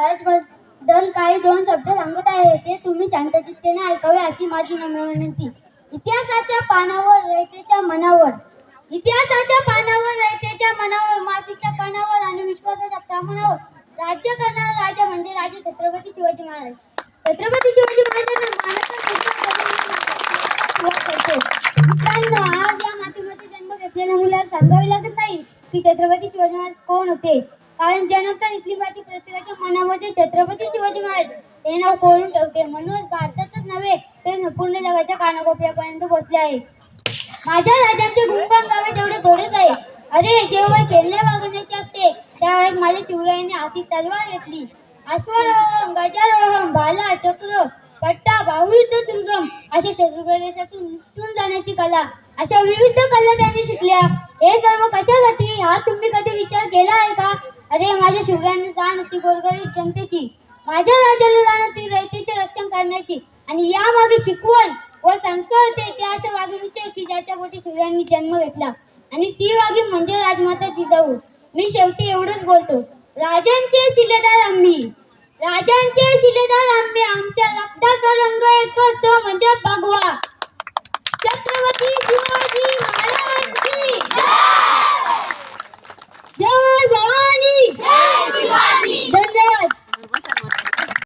महाराजबद्दल काही दोन शब्द सांगत आहे ते तुम्ही शांतचित्तेने ऐकावे अशी माझी नम्र विनंती. इतिहासाच्या पानावर रयतेच्या मनावर. इतिहासाच्या पानावर रयतेच्या मनावर मासिकच्या कानावर आणि विश्वासाच्या प्रमाणावर राज्य करणारा राजा म्हणजे राजे छत्रपती शिवाजी महाराज. छत्रपती शिवाजी महाराजांना आज या मातीमध्ये जन्म घेतलेल्या मुलाला सांगावे लागत नाही की छत्रपती शिवाजी महाराज कोण होते? कारण जनमता इथली माती प्रत्येकाच्या मनामध्ये छत्रपती शिवाजी महाराज. हे नाव कोरून ठेवते. म्हणूनच भारतातच नव्हे तर पूर्ण जगाच्या कानाकोपऱ्यापर्यंत पोहोचले आहे. माझ्या राजांचे गुणगान गावे तेवढे थोडेच आहे. अरे जेव्हा खेळण्या वागण्याचे असते त्यावेळेस माझ्या शिवरायाने हाती तलवार घेतली. अश्वरोहम गजारोहम भाला चक्र पट्टा बाहुयुद्ध दुर्गम अशा शत्रुप्रदेशातून निसटून जाण्याची कला अशा विविध कला त्यांनी शिकल्या. हे सर्व कशासाठी? हा तुम्ही कधी विचार केला आहे का? अरे माझ्या शिवरायांनी जाण होती गोरगरीब जनतेची. माझ्या राज्याला जाण होती रयतेचे रक्षण करण्याची. आणि यामागे शिकवण व संस्कार होते त्या अशा वाघिणीचे की ज्याच्या पोटी शिवरायांनी जन्म घेतला. आणि ती वाघीण म्हणजे राजमाता जिजाऊ मी शेवटी एवढंच बोलतो. राजांचे शिलेदार आम्ही. राजांचे शिलेदार आम्ही आमच्या